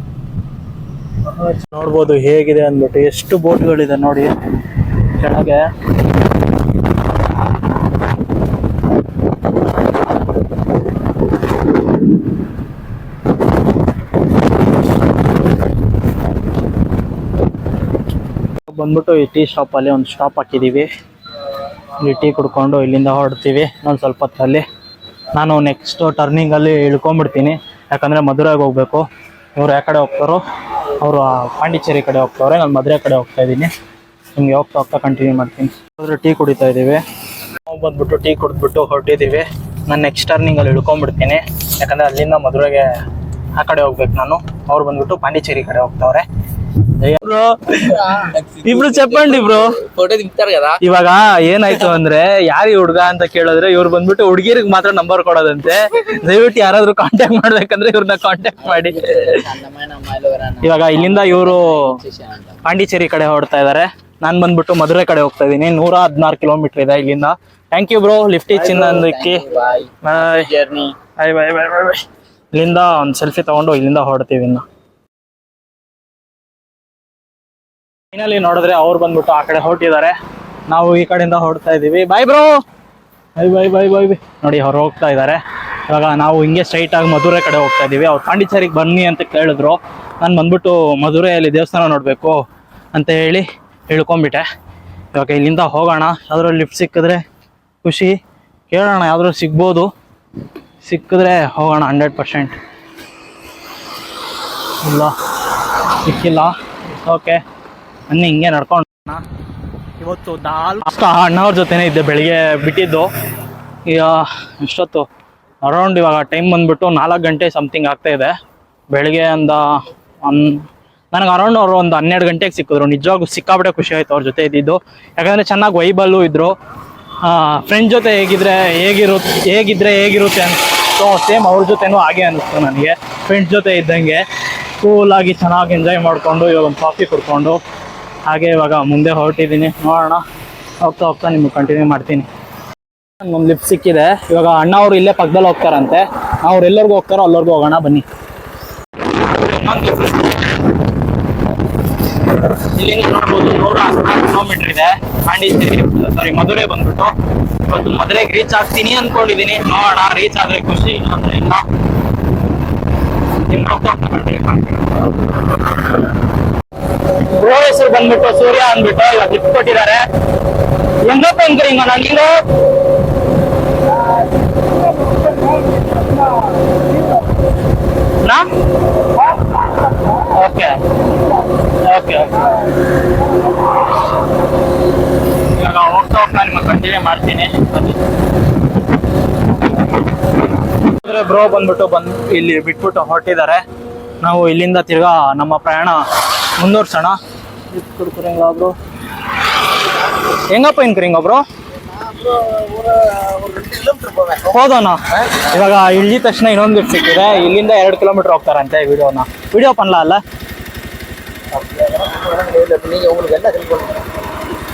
ನೋಡ್ಬೋದು ಹೇಗಿದೆ ಅಂದ್ಬಿಟ್ಟು, ಎಷ್ಟು ಬೋಟ್ಗಳಿದೆ ನೋಡಿ. ಕೆಳಗೆ ಬಂದ್ಬಿಟ್ಟು ಈ ಟೀ ಶಾಪಲ್ಲಿ ಒಂದು ಸ್ಟಾಪ್ ಹಾಕಿದ್ದೀವಿ. ಇಲ್ಲಿ ಟೀ ಕುಡ್ಕೊಂಡು ಇಲ್ಲಿಂದ ಹೊರಡ್ತೀವಿ. ಇನ್ನೊಂದು ಸ್ವಲ್ಪ ಹೊತ್ತಲ್ಲಿ ನಾನು ನೆಕ್ಸ್ಟ್ ಟರ್ನಿಂಗಲ್ಲಿ ಇಳ್ಕೊಂಬಿಡ್ತೀನಿ ಯಾಕಂದರೆ ಮಧುರೆಗೆ ಹೋಗಬೇಕು. ಇವ್ರು ಯಾವ ಕಡೆ ಹೋಗ್ತಾರೋ, ಅವರು ಪಾಂಡಿಚೇರಿ ಕಡೆ ಹೋಗ್ತವ್ರೆ, ನಾನು ಮಧುರೆ ಕಡೆ ಹೋಗ್ತಾ ಇದ್ದೀನಿ. ನಿಮ್ಗೆ ಹೋಗ್ತಾ ಹೋಗ್ತಾ ಕಂಟಿನ್ಯೂ ಮಾಡ್ತೀನಿ. ಆದರೂ ಟೀ ಕುಡಿತಾ ಇದ್ದೀವಿ. ನಾವು ಬಂದ್ಬಿಟ್ಟು ಟೀ ಕುಡಿದ್ಬಿಟ್ಟು ಹೊರಟಿದ್ದೀವಿ. ನಾನು ನೆಕ್ಸ್ಟ್ ಟರ್ನಿಂಗ್ ಅಲ್ಲಿ ಇಳ್ಕೊಂಡ್ಬಿಡ್ತೀನಿ. ಯಾಕಂದರೆ ಅಲ್ಲಿಂದ ಮದುವೆಗೆ ಆ ಕಡೆ ಹೋಗ್ಬೇಕು ನಾನು. ಅವ್ರು ಬಂದ್ಬಿಟ್ಟು ಪಾಂಡಿಚೇರಿ ಕಡೆ ಹೋಗ್ತಾವ್ರೆ. ಇಬ್ರು ಚಪ್ಪಂಡಿ ಇಬ್ರು ಫೋಟೋ ಇವಾಗ ಏನಾಯ್ತು ಅಂದ್ರೆ ಯಾರಿ ಹುಡುಗ ಅಂತ ಕೇಳಿದ್ರೆ ಇವ್ರು ಬಂದ್ಬಿಟ್ಟು ಹುಡುಗಿರಿಗೆ ಮಾತ್ರ ನಂಬರ್ ಕೊಡೋದಂತೆ. ದಯವಿಟ್ಟು ಯಾರಾದ್ರೂ ಕಾಂಟ್ಯಾಕ್ಟ್ ಮಾಡ್ಬೇಕಂದ್ರೆ ಇವ್ರನ್ನ ಕಾಂಟ್ಯಾಕ್ಟ್ ಮಾಡಿ. ಇವಾಗ ಇಲ್ಲಿಂದ ಇವರು ಪಾಂಡಿಚೇರಿ ಕಡೆ ಹೊಡ್ತಾ ಇದಾರೆ. ನಾನ್ ಬಂದ್ಬಿಟ್ಟು ಮಧುರೆ ಕಡೆ ಹೋಗ್ತಾ ಇದೀನಿ. ನೂರ ಹದಿನಾರು ಕಿಲೋಮೀಟರ್ ಇದೆ ಇಲ್ಲಿಂದ. Thank you bro lift ಚಿನ್ನದಕ್ಕೆ. Bye bye bye bye bye bye bye ಇಲ್ಲಿಂದ ಒಂದು ಸೆಲ್ಫಿ ತಗೊಂಡು ಇಲ್ಲಿಂದ ಹೊರಡ್ತೀವಿ ಇನ್ನು ಫೈನಲಿ ನೋಡಿದ್ರೆ ಅವ್ರು ಬಂದ್ಬಿಟ್ಟು ಆ ಕಡೆ ಹೊರಟಿದ್ದಾರೆ. ನಾವು ಈ ಕಡೆಯಿಂದ ಹೊರಡ್ತಾ ಇದೀವಿ. Bye bro bye bye bye bye bye ನೋಡಿ ಅವ್ರು ಹೋಗ್ತಾ ಇದ್ದಾರೆ. ಇವಾಗ ನಾವು ಹಿಂಗೆ ಸ್ಟ್ರೈಟ್ ಆಗಿ ಮಧುರೆ ಕಡೆ ಹೋಗ್ತಾ ಇದೀವಿ. ಅವ್ರು ಪಾಂಡಿಚೇರಿಗೆ ಬನ್ನಿ ಅಂತ ಕೇಳಿದ್ರು. ನಾನು ಬಂದ್ಬಿಟ್ಟು ಮಧುರೆಯಲ್ಲಿ ದೇವಸ್ಥಾನ ನೋಡಬೇಕು ಅಂತ ಹೇಳಿ ಇಳ್ಕೊಂಬಿಟ್ಟೆ. ಇವಾಗ ಇಲ್ಲಿಂದ ಹೋಗೋಣ. ಯಾವ್ದಾದ್ರು ಲಿಫ್ಟ್ ಸಿಕ್ಕಿದ್ರೆ ಖುಷಿ. ಕೇಳೋಣ, ಯಾವ್ದಾದ್ರು ಸಿಗ್ಬೋದು. ಸಿಕ್ಕಿದ್ರೆ ಹೋಗೋಣ ಹಂಡ್ರೆಡ್ ಪರ್ಸೆಂಟ್ ಇಲ್ಲ, ಸಿಕ್ಕಿಲ್ಲ. ಓಕೆ ಅನ್ನಿ ಹಿಂಗೆ ನಡ್ಕೊಂಡು ಇವತ್ತು ದಾಲ್ ಅಣ್ಣವ್ರ ಜೊತೆನೇ ಇದ್ದೆ, ಬೆಳಿಗ್ಗೆ ಬಿಟ್ಟಿದ್ದು. ಈಗ ಎಷ್ಟೊತ್ತು? ಅರೌಂಡ್ ಇವಾಗ ಟೈಮ್ ಬಂದ್ಬಿಟ್ಟು ನಾಲ್ಕು ಗಂಟೆ ಸಮಥಿಂಗ್ ಆಗ್ತಾ ಇದೆ. ಬೆಳಿಗ್ಗೆ ಒಂದು ಒನ್ ನನಗೆ ಅರೌಂಡ್ ಅವರು ಒಂದು ಹನ್ನೆರಡು ಗಂಟೆಗೆ ಸಿಕ್ಕಿದ್ರು. ನಿಜವಾಗೂ ಸಿಕ್ಕಾಬಿಟ್ಟೆ ಖುಷಿ ಆಯ್ತು ಅವ್ರ ಜೊತೆ ಇದ್ದಿದ್ದು. ಯಾಕಂದರೆ ಚೆನ್ನಾಗಿ ವೈಬಲ್ಲು ಇದ್ದರು ಫ್ರೆಂಡ್ ಜೊತೆ ಹೇಗಿದ್ರೆ ಹೇಗಿರುತ್ತೆ ಹೇಗಿದ್ರೆ ಹೇಗಿರುತ್ತೆ ಅಂತ ಸೊ ಸೇಮ್ ಅವ್ರ ಜೊತೆನೂ ಹಾಗೆ ಅನ್ನಿಸ್ತು ನನಗೆ. ಫ್ರೆಂಡ್ಸ್ ಜೊತೆ ಇದ್ದಂಗೆ ಕೂಲಾಗಿ ಚೆನ್ನಾಗಿ ಎಂಜಾಯ್ ಮಾಡಿಕೊಂಡು ಇವಾಗ ಒಂದು ಕಾಫಿ ಕುಡ್ಕೊಂಡು ಹಾಗೆ ಇವಾಗ ಮುಂದೆ ಹೊರಟಿದ್ದೀನಿ. ನೋಡೋಣ. ಹೋಗ್ತಾ ಹೋಗ್ತಾ ನಿಮ್ಗೆ ಕಂಟಿನ್ಯೂ ಮಾಡ್ತೀನಿ. ಒಂದು ಲಿಫ್ಟ್ ಸಿಕ್ಕಿದೆ ಇವಾಗ ಅಣ್ಣ ಅವರು ಇಲ್ಲೇ ಪಕ್ಕದಲ್ಲಿ ಹೋಗ್ತಾರಂತೆ. ಅವ್ರು ಎಲ್ಲರಿಗೂ ಹೋಗ್ತಾರೋ ಅಲ್ಲರಿಗೂ ಹೋಗೋಣ ಬನ್ನಿ. ಇಲ್ಲಿಂದ ನೋಡ್ಬೋದು. ನೂರ ಹದಿನಾರು ಕಿಲೋಮೀಟರ್ ಇದೆ. ಪಾಂಡಿಚೇರಿ ಸಾರಿ ಮಧುರೆ ಬಂದ್ಬಿಟ್ಟು. ಇವತ್ತು ಮಧುರೆಗೆ ರೀಚ್ ಆಗ್ತೀನಿ ಅನ್ಕೊಂಡಿದೀನಿ ನೋಡೋಣ ರೀಚ್ ಆದ್ರೆ ಖುಷಿ ಇಲ್ಲ. ಅಂದ್ರೆ ಇಲ್ಲ ಹೆಸರು ಬಂದ್ಬಿಟ್ಟು ಸೂರ್ಯ ಅಂದ್ಬಿಟ್ಟು ಇವಾಗ ಗಿಫ್ಟ್ ಕೊಟ್ಟಿದ್ದಾರೆ. ಹೆಂಗಪ್ಪ ಹಿಂಗ ನೀನು? ನಾ? ಓಕೆ ಇವಾಗ ಹೋಗ್ತಾ ಹೋಗ್ತಾ ನಿಮಗೆ ಕಂಟಿನ್ಯೂ ಮಾಡ್ತೀನಿ. ಅಂದ್ರೆ ಬ್ರೋ ಬಂದ್ಬಿಟ್ಟು ಬಂದ್ ಇಲ್ಲಿ ಬಿಟ್ಬಿಟ್ಟು ಹೊರಟಿದ್ದಾರೆ. ನಾವು ಇಲ್ಲಿಂದ ತಿರ್ಗಾ ನಮ್ಮ ಪ್ರಯಾಣ ಮುಂದುವರ್ಸೋಣ. ಬ್ರೋ? ಹೆಂಗಪ್ಪ ಇನ್ಕರಿಂಗ ಬ್ರೋ? ಹೋದೋಣ. ಇವಾಗ ಇಳಿದ ತಕ್ಷಣ ಇನ್ನೊಂದು ಬಿಟ್ಟು ಸಿಕ್ಕಿದೆ. ಇಲ್ಲಿಂದ ಎರಡು ಕಿಲೋಮೀಟರ್ ಹೋಗ್ತಾರಂತೆ ವಿಡಿಯೋನ. ವಿಡಿಯೋ ಪನ್ಲ ಅಲ್ಲ?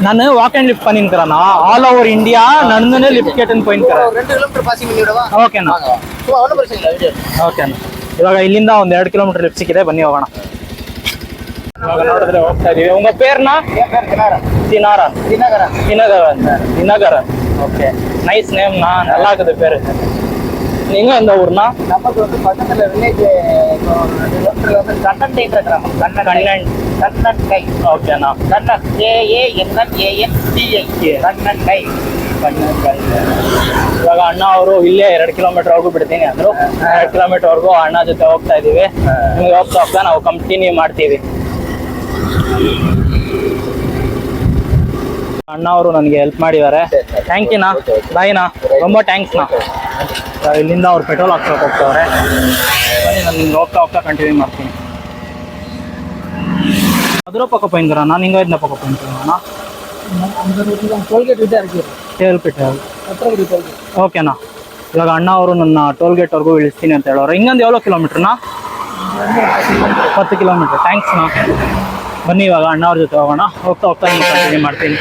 ನಾನು walk and lift பண்ணிருக்கிறேன் all over India நடந்துனே lift கேட்டுன்னு போயிருக்கிறேன் ரெண்டு கிலோமீட்டர் பாசிங் பண்ணி விடவா ಓಕೆನಾ சும்மா ஒன்றும் பிரச்சனை இல்லை வீடியோ ಓಕೆನಾ ಇವಾಗ ಇಲ್ಲಿಂದ ಒಂದ್ ಎರಡು ಕಿಲೋಮೀಟರ್ ಲಿಫ್ಟ್ ಸಿಕ್ಕಿದೆ ಬನ್ನಿ ಹೋಗೋಣ ಇವಾಗ ನೋಡಿದ್ರೆ ಹೋಗ್ತಾ ಇದೀವಿ ಉಂಗ ಪೇರ್ನಾ ದಿನಾರ Dinakaran Dinakaran Dinakaran okay nice name நான் நல்லா இருக்குது பேரு நீங்க எந்த ஊர்னா நமக்கு வந்து பக்கத்துல வில்லேஜ் ரெண்டு கிலோமீட்டர்ல வந்து கண்ணன் டைன்ற கிராமம் கண்ணன் கண்ணன். கண்ணன் கை ஓகேண்ணா Kannan A A NN AN DI Kannan கை ಇವಾಗ ಅಣ್ಣ ಅವರು ಇಲ್ಲೇ ಎರಡು ಕಿಲೋಮೀಟರ್ ವರ್ಗೂ ಬಿಡ್ತೀನಿ ಅಂದ್ರು ಎರಡು ಕಿಲೋಮೀಟರ್ ವರ್ಗೂ ಅಣ್ಣ ಜೊತೆ ಹೋಗ್ತಾ ಇದೀವಿ ನಿಮ್ಗೆ ಹೋಗ್ತಾ ಹೋಗ್ತಾ ನಾವು ಕಂಟಿನ್ಯೂ ಮಾಡ್ತೀವಿ ಅಣ್ಣ ಅವರು ನನಗೆ ಹೆಲ್ಪ್ ಮಾಡಿದ್ದಾರೆ. ಥ್ಯಾಂಕಿನ ಬಾಯಿನಾ ತುಂಬ ಥ್ಯಾಂಕ್ಸ್ನಾ ಇಲ್ಲಿಂದ ಅವ್ರು ಪೆಟ್ರೋಲ್ ಹಾಕ್ಸೋಕೆ ಹೋಗ್ತವ್ರೆ ಬನ್ನಿ ನಾನು ಹೋಗ್ತಾ ಹೋಗ್ತಾ ಕಂಟಿನ್ಯೂ ಮಾಡ್ತೀನಿ. ಅದರ ಪಕ್ಕ ಪೈಂದ್ರ ನಾನು ಹಿಂಗೆ ಇದನ್ನ ಪಕ್ಕ ಪೈಂತೀನಣ್ಣ ಓಕೆನಾ ಇವಾಗ ಅಣ್ಣ ಅವರು ನನ್ನ ಟೋಲ್ ಟೋಲ್ಗೇಟ್ವರೆಗೂ ಇಳಿಸ್ತೀನಿ ಅಂತ ಹೇಳೋರು. ಹಿಂಗೊಂದು ಎವೋ ಕಿಲೋಮೀಟ್ರನಾ ಹತ್ತು ಕಿಲೋಮೀಟ್ರ್ ಥ್ಯಾಂಕ್ಸ್ನಾ ಬನ್ನಿ ಇವಾಗ ಅಣ್ಣ ಅವ್ರ ಜೊತೆ ಹೋಗೋಣ. ಹೋಗ್ತಾ ಹೋಗ್ತಾ ಕಂಟಿನ್ಯೂ ಮಾಡ್ತೀನಿ.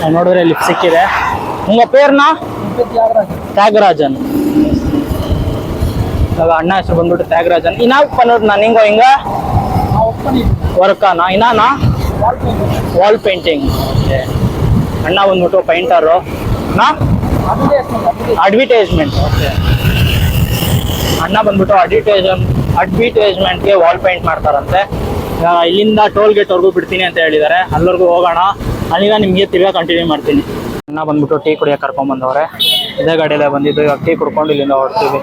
ನಾವ್ ನೋಡಿದ್ರೆ ಲಿಪ್ ಸಿಕ್ಕಿದೆ ನಿಮ್ಮ ಪೇರ್ನಾ? ತ್ಯಾಗರಾಜನ್. ಇವಾಗ ಅಣ್ಣ ಹೆಸರು ಬಂದ್ಬಿಟ್ಟು ತ್ಯಾಗರಾಜನ್. ಇನ್ನಾಗ ಪನ್ನೋದು ನಾನು ಹಿಂಗ ಹಿಂಗ? ವರ್ಕನಾ? ಇನ್ನಾನಾ? ವಾಲ್ ಪೇಂಟಿಂಗ್ ಅಣ್ಣ ಬಂದ್ಬಿಟ್ಟು ಪೈಂಟರು ನಾ? ಅಡ್ವರ್ಟೈಸ್ಮೆಂಟ್ ಓಕೆ ಅಣ್ಣ ಬಂದ್ಬಿಟ್ಟು ಅಡ್ವಿಟೈಸ್ ಅಡ್ವಿಟೈಸ್ಮೆಂಟ್ಗೆ ವಾಲ್ ಪೇಂಟ್ ಮಾಡ್ತಾರಂತೆ ಇಲ್ಲಿಂದ ಟೋಲ್ ಗೇಟ್ವರೆಗೂ ಬಿಡ್ತೀನಿ ಅಂತ ಹೇಳಿದ್ದಾರೆ. ಅಲ್ಲಿವರೆಗೂ ಹೋಗೋಣ. ಅಲ್ಲಿಂದ ನಿಮಗೆ ತಿರ್ಗಾ ಕಂಟಿನ್ಯೂ ಮಾಡ್ತೀನಿ. ಅಣ್ಣ ಬಂದ್ಬಿಟ್ಟು ಟೀ ಕುಡಿಯೋಕೆ ಕರ್ಕೊಂಡ್ ಬಂದವ್ರೆ. ಇದೇ ಗಾಡಿಯಲ್ಲೇ ಬಂದಿದ್ದು. ಇವಾಗ ಟೀ ಕುಡ್ಕೊಂಡು ಇಲ್ಲಿಂದ ಹೊರಡ್ತೀವಿ.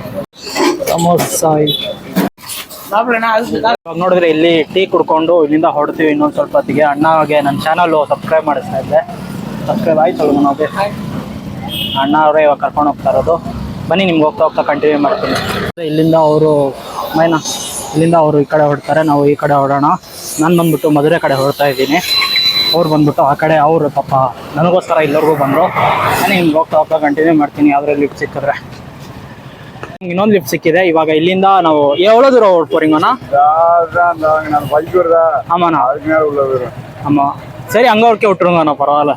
ನೋಡಿದ್ರೆ ಇಲ್ಲಿ ಟೀ ಕುಡ್ಕೊಂಡು ಇಲ್ಲಿಂದ ಹೊರಡ್ತೀವಿ ಇನ್ನೊಂದು ಸ್ವಲ್ಪ ಹೊತ್ತಿಗೆ. ಅಣ್ಣಗೆ ನನ್ನ ಚಾನಲ್ ಸಬ್ಸ್ಕ್ರೈಬ್ ಮಾಡಿಸ್ತಾ ಇದ್ದೆ. ಸಬ್ಸ್ಕ್ರೈಬ್ ಆಯ್ತು. ನಾವು ಅಣ್ಣ ಅವರೇ ಇವಾಗ ಕರ್ಕೊಂಡು ಹೋಗ್ತಾ ಇರೋದು. ಬನ್ನಿ ನಿಮ್ಗೆ ಹೋಗ್ತಾ ಹೋಗ್ತಾ ಕಂಟಿನ್ಯೂ ಮಾಡ್ತೀನಿ. ಇಲ್ಲಿಂದ ಅವರು ಮೈನಾ? ಇಲ್ಲಿಂದ ಅವರು ಈ ಕಡೆ ಹೊಡ್ತಾರೆ ನಾವು ಈ ಕಡೆ ಹೊಡೋಣ ನಾನು ಬಂದ್ಬಿಟ್ಟು ಮದುವೆ ಕಡೆ ಹೊಡ್ತಾ ಇದ್ದೀನಿ. ಅವ್ರು ಬಂದ್ಬಿಟ್ಟು ಆ ಕಡೆ ಅವರು ಪಾಪ ನನಗೋಸ್ಕರ ಇಲ್ಲರಿಗೂ ಬಂದರು. ನಾನು ಹಿಂಗೆ ಹೋಗ್ತಾ ಹೋಗ್ತಾ ಕಂಟಿನ್ಯೂ ಮಾಡ್ತೀನಿ ಯಾವುದೇ ಲಿಫ್ಟ್ ಸಿಕ್ಕಿದ್ರೆ. ಇನ್ನೊಂದು ಲಿಫ್ಟ್ ಸಿಕ್ಕಿದೆ ಇವಾಗ ಇಲ್ಲಿಂದ ನಾವು ಎವಳೋ ದೂರ ಓಡ್ ಸರಿ ಹಂಗ ಅವ್ರಿಗೆ ವಿಟ್ರುಂಗಣ ಪರವಾಗಿಲ್ಲ.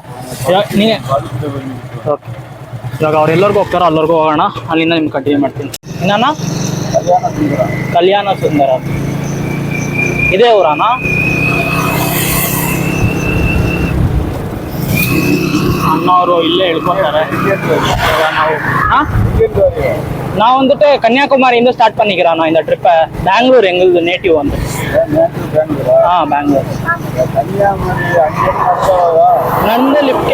ಓಕೆ. ಇವಾಗ ಅವ್ರು ಎಲ್ಲರಿಗೂ ಹೋಗ್ತಾರೋ ಅಲ್ಲರಿಗೂ ಹೋಗೋಣ ಅಲ್ಲಿಂದ ನಿಮ್ಗೆ ಕಂಟಿನ್ಯೂ ಮಾಡ್ತೀನಿ ಇನ್ನಣ್ಣ ಕಲ್ಯಾಣ ಸುಂದರ ಇದೇ ಊರಣ್ಣ ಅಣ್ಣ ಅವರು ಇಲ್ಲೇ ಹೇಳ್ಕೊತಾರೆ ಇವಾಗ ನಾವು ಹಾಂ நான் வந்துட்டு கன்னியாகுமரியிருந்து ஸ்டார்ட் பண்ணிக்கிறேன் நான் இந்த ட்ரிப்பை பெங்களூர் எங்களுது நேட்டிவ் வந்து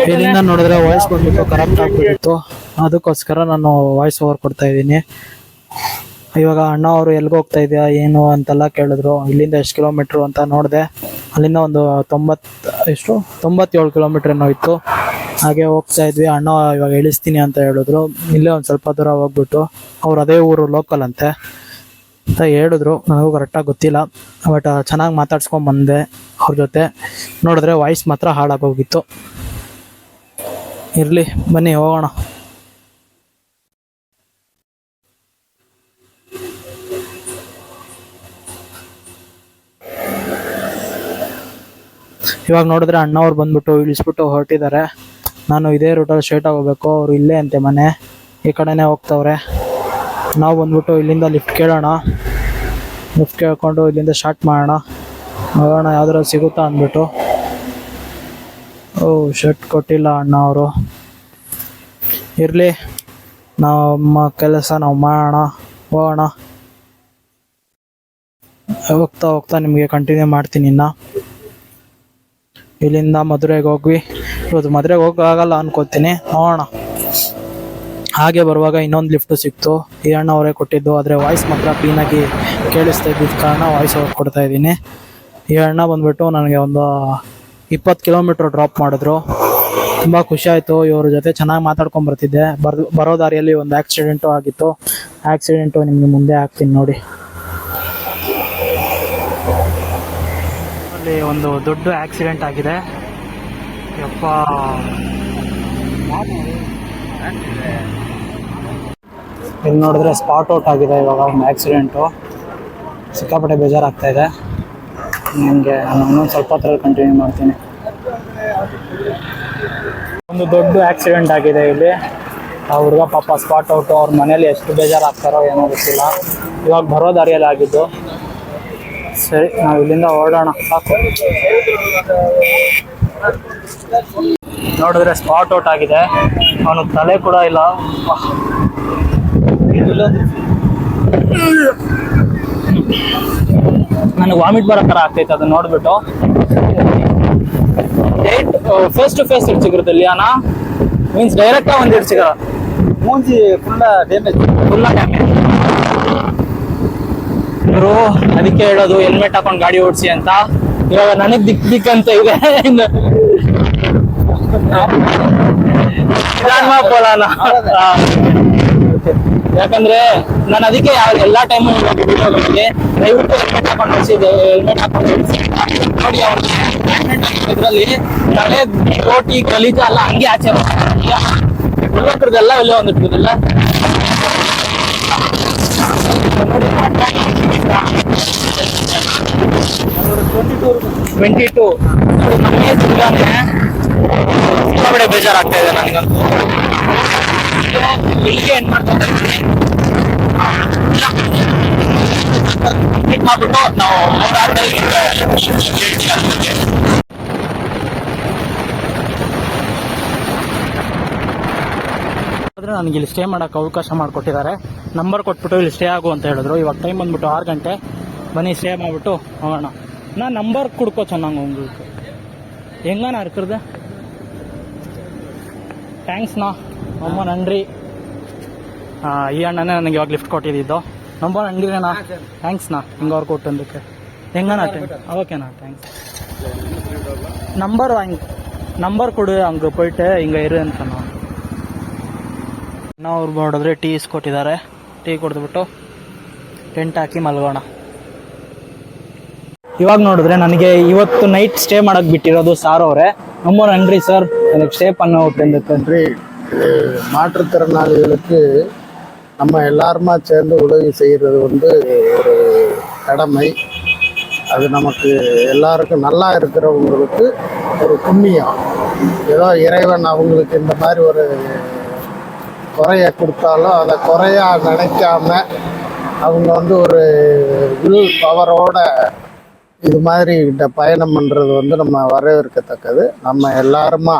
ಇದರಿಂದ ನೋಡಿದ್ರೆ ವಾಯ್ಸ್ ಬಂದ್ಬಿಟ್ಟು ಕರೆಕ್ಟ್ ಆಗ್ಬಿಟ್ಟಿತ್ತು. ಅದಕ್ಕೋಸ್ಕರ ನಾನು ವಾಯ್ಸ್ ಓವರ್ ಕೊಡ್ತಾ ಇದ್ದೀನಿ. ಇವಾಗ ಅಣ್ಣ ಅವರು ಎಲ್ಲಿಗೆ ಹೋಗ್ತಾ ಇದೆಯಾ ಏನು ಅಂತೆಲ್ಲ ಕೇಳಿದ್ರು. ಇಲ್ಲಿಂದ ಎಷ್ಟು ಕಿಲೋಮೀಟ್ರು ಅಂತ ನೋಡಿದೆ. ಅಲ್ಲಿಂದ ಒಂದು ತೊಂಬತ್ತು ಎಷ್ಟು? ತೊಂಬತ್ತೇಳು ಕಿಲೋಮೀಟ್ರ್ ಏನೋ ಇತ್ತು. ಹಾಗೆ ಹೋಗ್ತಾ ಇದ್ವಿ. ಅಣ್ಣ ಇವಾಗ ಇಳಿಸ್ತೀನಿ ಅಂತ ಹೇಳಿದ್ರು. ಇಲ್ಲೇ ಒಂದು ಸ್ವಲ್ಪ ದೂರ ಹೋಗ್ಬಿಟ್ಟು ಅವ್ರು ಅದೇ ಊರು ಲೋಕಲ್ ಅಂತೆ. ಅಂತ ಹೇಳಿದ್ರು. ನನಗೂ ಕರೆಕ್ಟಾಗಿ ಗೊತ್ತಿಲ್ಲ. ಬಟ್ ಚೆನ್ನಾಗಿ ಮಾತಾಡ್ಸ್ಕೊಂಡ್ ಬಂದೆ ಅವ್ರ ಜೊತೆ. ನೋಡಿದ್ರೆ ವಾಯ್ಸ್ ಮಾತ್ರ ಹಾಳಾಗೋಗಿತ್ತು. ಇರಲಿ, ಬನ್ನಿ, ಹೋಗೋಣ. ಇವಾಗ ನೋಡಿದ್ರೆ ಅಣ್ಣವ್ರು ಬಂದ್ಬಿಟ್ಟು ಇಳಿಸ್ಬಿಟ್ಟು ಹೊರಟಿದ್ದಾರೆ. ನಾನು ಇದೇ ರೂಟಲ್ಲಿ ಸ್ಟ್ರೇಟಾಗಿ ಹೋಗ್ಬೇಕು. ಅವ್ರು ಇಲ್ಲೇ ಅಂತೆ ಮನೆ. ಈ ಕಡೆನೇ ಹೋಗ್ತವ್ರೆ. ನಾವು ಬಂದ್ಬಿಟ್ಟು ಇಲ್ಲಿಂದ ಲಿಫ್ಟ್ ಕೇಳೋಣ. ಲಿಫ್ಟ್ ಕೇಳ್ಕೊಂಡು ಇಲ್ಲಿಂದ ಸ್ಟಾರ್ಟ್ ಮಾಡೋಣ. ನೋಡೋಣ ಯಾವ್ದಾರು ಸಿಗುತ್ತಾ ಅಂದ್ಬಿಟ್ಟು. ಓ ಶರ್ಟ್ ಕೊಟ್ಟಿಲ್ಲ ಅಣ್ಣ ಅವರು. ಇರಲಿ, ನಮ್ಮ ಕೆಲಸ ನಾವು ಮಾಡೋಣ. ಹೋಗೋಣ. ಹೋಗ್ತಾ ಹೋಗ್ತಾ ನಿಮಗೆ ಕಂಟಿನ್ಯೂ ಮಾಡ್ತೀನಿ ಇನ್ನ. ಇಲ್ಲಿಂದ ಮದುರೆಗೆ ಹೋಗ್ವಿ. ಇವತ್ತು ಮದುರೆಗೆ ಹೋಗೋಕ್ಕಾಗಲ್ಲ ಅನ್ಕೋತೀನಿ. ನೋಡೋಣ. ಹಾಗೆ ಬರುವಾಗ ಇನ್ನೊಂದು ಲಿಫ್ಟ್ ಸಿಕ್ತು. ಈ ಅವರೇ ಕೊಟ್ಟಿದ್ದು, ಆದರೆ ವಾಯ್ಸ್ ಮಾತ್ರ ಕ್ಲೀನಾಗಿ ಕೇಳಿಸ್ತಾ ಇದ್ದಿದ್ದ ಕಾರಣ ವಾಯ್ಸ್ ಅವ್ರು ಕೊಡ್ತಾ ಇದ್ದೀನಿ. ಈ ಅಣ್ಣ ಬಂದ್ಬಿಟ್ಟು ನನಗೆ ಒಂದು ಇಪ್ಪತ್ತು ಕಿಲೋಮೀಟ್ರ್ ಡ್ರಾಪ್ ಮಾಡಿದ್ರು. ತುಂಬ ಖುಷಿ ಆಯಿತು, ಇವ್ರ ಜೊತೆ ಚೆನ್ನಾಗಿ ಮಾತಾಡ್ಕೊಂಡು ಬರ್ತಿದ್ದೆ. ಬರ್, ಬರೋ ದಾರಿಯಲ್ಲಿ ಒಂದು ಆ್ಯಕ್ಸಿಡೆಂಟು ಆಗಿತ್ತು. ಆ್ಯಕ್ಸಿಡೆಂಟು ನಿಮಗೆ ಮುಂದೆ ಹಾಕ್ತೀನಿ ನೋಡಿ. ಅಲ್ಲಿ ಒಂದು ದೊಡ್ಡ ಆಕ್ಸಿಡೆಂಟ್ ಆಗಿದೆ. ಯಪ್ಪ. ಇಲ್ಲಿ ನೋಡಿದ್ರೆ ಸ್ಪಾಟ್ ಔಟ್ ಆಗಿದೆ ಇವಾಗ, ಒಂದು ಆಕ್ಸಿಡೆಂಟು ಸಿಕ್ಕಾಪಟ್ಟೆ ಬೇಜಾರಾಗ್ತಾ ಇದೆ. ನನಗೆ ನಾನು ಇನ್ನೊಂದು ಸ್ವಲ್ಪ ಹೊತ್ತರಲ್ಲಿ ಕಂಟಿನ್ಯೂ ಮಾಡ್ತೀನಿ. ಒಂದು ದೊಡ್ಡ ಆಕ್ಸಿಡೆಂಟ್ ಆಗಿದೆ ಇಲ್ಲಿ. ಆ ಹುಡುಗ ಪಾಪ ಸ್ಪಾಟ್ ಔಟು ಅವ್ರ ಮನೇಲಿ ಎಷ್ಟು ಬೇಜಾರಾಗ್ತಾರೋ ಏನೋ ಗೊತ್ತಿಲ್ಲ. ಇವಾಗ ಬರೋ ದಾರಿಯಲ್ಲಿ ಆಗಿದ್ದು. ಸರಿ, ನಾವು ಇಲ್ಲಿಂದ ಓಡೋಣ ಸಾಕು. ನೋಡಿದ್ರೆ ಸ್ಪಾಟ್ ಔಟ್ ಆಗಿದೆ. ಅವನು ತಲೆ ಕೂಡ ಇಲ್ಲ. ನನಗೆ ವಾಮಿಟ್ ಬರೋ ಥರ ಆಗ್ತೈತೆ ಅದನ್ನ ನೋಡ್ಬಿಟ್ಟು. ಡೈರೆಕ್ಟ್ ಫೇಸ್ ಟು ಫೇಸ್ ಇಡ್ಸಿಗಿರುತ್ತೆ ಲಿಯಾನ ಮೀನ್ಸ್ ಡೈರೆಕ್ಟಾಗಿ ಒಂದು ಇಡ್ಸಿಗ ಮೂಂಜಿ ಫುಲ್ಲ ಡ್ಯಾಮೇಜ್ ಫುಲ್ಲ ಡ್ಯಾಮೇಜ್ ಇವರು ಅದಕ್ಕೆ ಹೇಳೋದು ಹೆಲ್ಮೆಟ್ ಹಾಕೊಂಡು ಗಾಡಿ ಓಡಿಸಿ ಅಂತ. ಇವಾಗ ನನಗೆ ದಿಕ್ ದಿಕ್ ಅಂತ ಇದೆ. (laughs) ಇನ್ನು ಪೋಲಾನ ಯಾಕಂದ್ರೆ ನಾನು ಅದಕ್ಕೆ ಎಲ್ಲಾ ಟೈಮ್ ದಯವಿಟ್ಟು ಹೆಲ್ಮೆಟ್ ಹಾಕೊಂಡು ಓಡಿಸಿದೆ ಹೆಲ್ಮೆಟ್ ಹಾಕೊಂಡು ನೋಡಿ ಅವ್ರು ಇದ್ರಲ್ಲಿ ತಲೆ ರೋಟಿ ಗಲೀಜ ಎಲ್ಲ ಹಂಗೆ ಆಚೆ ಎಲ್ಲ ಎಲ್ಲ ಒಂದು ಇಟ್ಟಿದ್ರಲ್ಲ ಟ್ವೆಂಟಿ ಟು ನಮಗೆ ಸಿಗಾನೆ ಸಿಕ್ಕಾಪಟ್ಟೆ ಬೇಜಾರಾಗ್ತಾ ಇದೆ ನನಗಂತೂ. ಇಲ್ಲಿಗೆ ಏನ್ ಮಾಡ್ತಾರೆ ಕಂಪ್ಲೀಟ್ ಮಾಡ್ಬಿಟ್ಟು ನಾವು ಅವ್ರ ಆರ್ಡರ್ಗೆ ಆದ್ರೆ ನನಗೆ ಇಲ್ಲಿ ಸ್ಟೇ ಮಾಡಕ್ಕೆ ಅವಕಾಶ ಮಾಡಿಕೊಟ್ಟಿದ್ದಾರೆ ನಂಬರ್ ಕೊಟ್ಬಿಟ್ಟು ಇಲ್ಲಿ ಸ್ಟೇ ಆಗು ಅಂತ ಹೇಳಿದ್ರು ಇವಾಗ ಟೈಮ್ ಬಂದ್ಬಿಟ್ಟು ಆರು ಗಂಟೆ ಬನ್ನಿ ಸ್ಟೇ ಮಾಡಿಬಿಟ್ಟು ಹೋಗೋಣ ನಾ ನಂಬರ್ ಕುಡ್ಕೋ ಚೆನ್ನಾಗಿ உங்களுக்கு ಹೆಂಗನ இருக்கிறது ಥ್ಯಾಂಕ್ಸ್ನಾ ரொம்ப நன்றி ಆ, ಈ ಅಣ್ಣನೇ ನನಗೆ ಇವಾಗ ಲಿಫ್ಟ್ ಕೊಟ್ಟಿದ್ದು ரொம்ப நன்றிண்ணா ಥ್ಯಾಂಕ್ಸ್ನಾ ಹಿಂಗೆ ಅವ್ರು ಕೊಟ್ಟಂದಕ್ಕೆ ಹೆಂಗನಾ ஓகேண்ணா ಥ್ಯಾಂಕ್ಸ್ ನಂಬರ್ வாங்கி ನಂಬರ್ ಕೊಡು ಹಂಗೆ போயிட்டு ಹಿಂಗೆ ಇರು ಅಂತ ನಾನು ನಾವು ಅವ್ರು ನೋಡಿದ್ರೆ ಟೀ ಇಸ್ಕೊಟ್ಟಿದ್ದಾರೆ ಟೀ ಕುಡಿದ್ಬಿಟ್ಟು ಟೆಂಟ್ ಹಾಕಿ ಮಲ್ಗೋಣ ಇವಾಗ ನೋಡಿದ್ರೆ ನನಗೆ ಇವತ್ತು ನೈಟ್ ಸ್ಟೇ ಮಾಡಕ್ ಬಿಟ್ಟಿರೋದು ಸಾರ್ ಅವರೇ ரொம்ப நன்றி சார் எனக்கு ஸ்டே பண்ண விட்டதுக்கு நன்றி அஹ் மாற்றுத்திறனாளிகளுக்கு நம்ம எல்லாருமா சேர்ந்து உதவி செய்கிறது வந்து ஒரு கடமை. அது நமக்கு எல்லாருக்கும் நல்லா இருக்கிறவங்களுக்கு ஒரு புண்ணியம். ஏதோ இறைவன் அவங்களுக்கு இந்த மாதிரி ஒரு குறைய கொடுத்தாலும் அதை குறையா நினைக்காம அவங்க வந்து ஒரு வில் பவரோட இது மாதிரி கிட்ட பயணம் பண்ணுறது வந்து நம்ம வரவேற்கத்தக்கது. நம்ம எல்லாருமா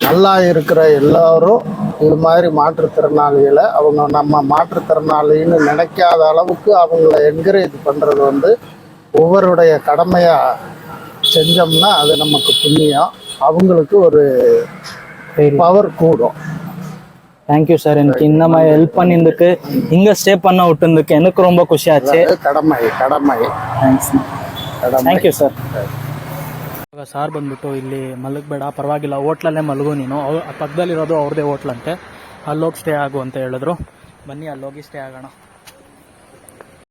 நல்லா இருக்கிற எல்லாரும் இது மாதிரி மாற்றுத்திறனாளிகளை அவங்க நம்ம மாற்றுத்திறனாளின்னு நினைக்காத அளவுக்கு அவங்கள என்கரேஜ் பண்ணுறது வந்து ஒவ்வொருடைய கடமையாக செஞ்சோம்னா அது நமக்கு புண்ணியம். அவங்களுக்கு ஒரு பவர் கூடும். ಥ್ಯಾಂಕ್ ಯು ಸರ್ ಎನ್ಕೆ ಇನ್ನಮ್ಮ ಹೆಲ್ಪ್ ಪನ್ನಿಂದಕ್ಕೆ ಹಿಂಗೆ ಸ್ಟೇ ಪನ್ನ ಹುಟ್ಟಿಂದಕ್ಕೆ ಎನಕ್ಕೆ ರೊಂಬ ಖುಷಿ ಆಚೆ ಕಡಮೈ ಕಡಮೈ ಥ್ಯಾಂಕ್ಸ್ சார் ಯು ಸರ್ ಇವಾಗ ಸಾರ್ ಬಂದ್ಬಿಟ್ಟು ಇಲ್ಲಿ ಮಲಗಬೇಡ, ಪರವಾಗಿಲ್ಲ, ಹೋಟ್ಲಲ್ಲೇ ಮಲಗು ನೀನು. ಅವ್ರ ಪಕ್ಕದಲ್ಲಿರೋದು ಅವ್ರದೇ ಹೋಟ್ಲ್ ಅಂತೆ. ಅಲ್ಲೋಗಿ ಸ್ಟೇ ಆಗು ಅಂತ ಹೇಳಿದ್ರು. ಬನ್ನಿ, ಅಲ್ಲೋಗಿ ಸ್ಟೇ ಆಗೋಣ.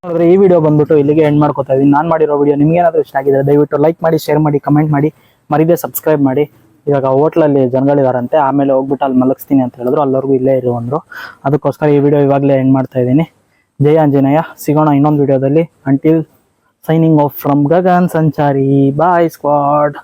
ನೋಡಿದ್ರೆ ಈ ವಿಡಿಯೋ ಬಂದ್ಬಿಟ್ಟು ಇಲ್ಲಿಗೆ ಎಂಡ್ ಮಾಡ್ಕೋತಾ ಇದ್ದೀನಿ ನಾನು ಮಾಡಿರೋ ವಿಡಿಯೋ ನಿಮ್ಗೆ ಏನಾದರೂ ಇಷ್ಟ ಆಗಿದ್ರೆ ದಯವಿಟ್ಟು ಲೈಕ್ ಮಾಡಿ ಶೇರ್ ಮಾಡಿ ಕಮೆಂಟ್ ಮಾಡಿ. ಮರಿದೇ ಸಬ್ಸ್ಕ್ರೈಬ್ ಮಾಡಿ. ಇವಾಗ ಹೋಟ್ಲಲ್ಲಿ ಜನಗಳಿದಾರಂತೆ, ಆಮೇಲೆ ಹೋಗ್ಬಿಟ್ಟು ಅಲ್ಲಿ ಮಲಗಿಸ್ತೀನಿ ಅಂತ ಹೇಳಿದ್ರು. ಅಲ್ಲವರೆಗೂ ಇಲ್ಲೇ ಇರು ಅಂದರು. ಅದಕ್ಕೋಸ್ಕರ ಈ ವಿಡಿಯೋ ಇವಾಗಲೇ ಎಂಡ್ ಮಾಡ್ತಾ ಇದ್ದೀನಿ ಜಯ ಆಂಜನೇಯ. ಸಿಗೋಣ ಇನ್ನೊಂದು ವಿಡಿಯೋದಲ್ಲಿ until Signing off from Gagan Sanchari. Bye, squad.